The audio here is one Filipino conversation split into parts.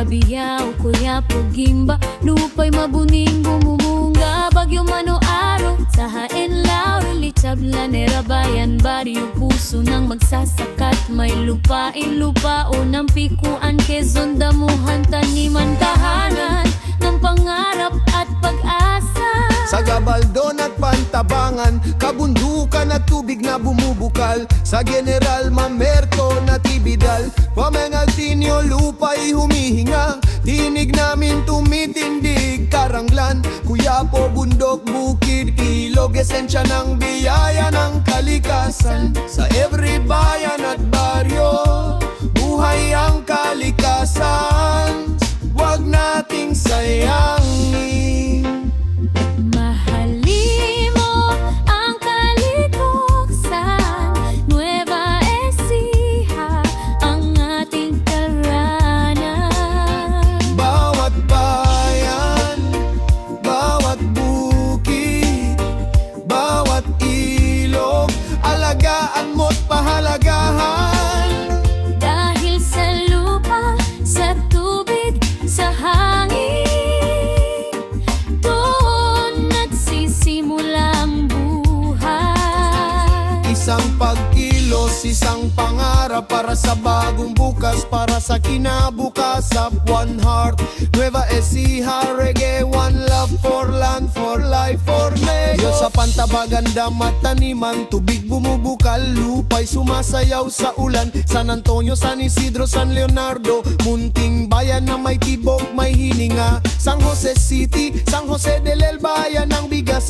Batangas na hinoy Kabiyaw, Kuyapo, Gimba Lupay mabuning bumumunga Bagyo Mano Araw Sahain Laurel Tabla Nerabayan Baryo Puso nang magsasakat May lupain lupao ng pikuan Quezon Damuhan Taniman Tahanan ng pangarap at pag-asa. Sa Gabaldon at Pantabangan Kabundukan at tubig na bumubukal. Sa General Mamerto na Tibidal Pamengaltinyo lupa'y humihinga. Tinig namin tumitindig Karanglan, Kuyapo, Bundok, Bukid, Ilog Esensya ng biyaya ng kalikasan. Sa every bayan at baryo Isang pagkilos, isang pangarap para sa bagong bukas, para sa kinabukas One heart, Nueva Ecija, reggae, one love for land, for life, for me. Diyos sa pantabagan, damat, taniman, tubig bumubukal, lupay sumasayaw sa ulan. San Antonio, San Isidro, San Leonardo, munting bayan na may tibok, may hininga. San Jose City, San Jose Bayan,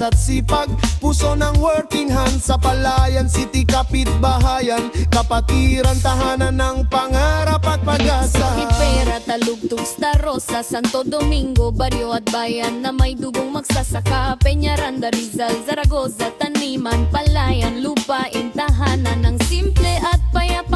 bigas at sipag, puso ng working hands sa Palayan City, kapitbahayan, kapatiran, tahanan ng pangarap at pag-asa. Hipera, Talugtog, Star Rosa, Santo Domingo, Baryo at Bayan na may dugong magsasaka. Peñaranda, Rizal, Zaragoza, Taniman, Palayan, Lupain, Tahanan ng simple at Baka,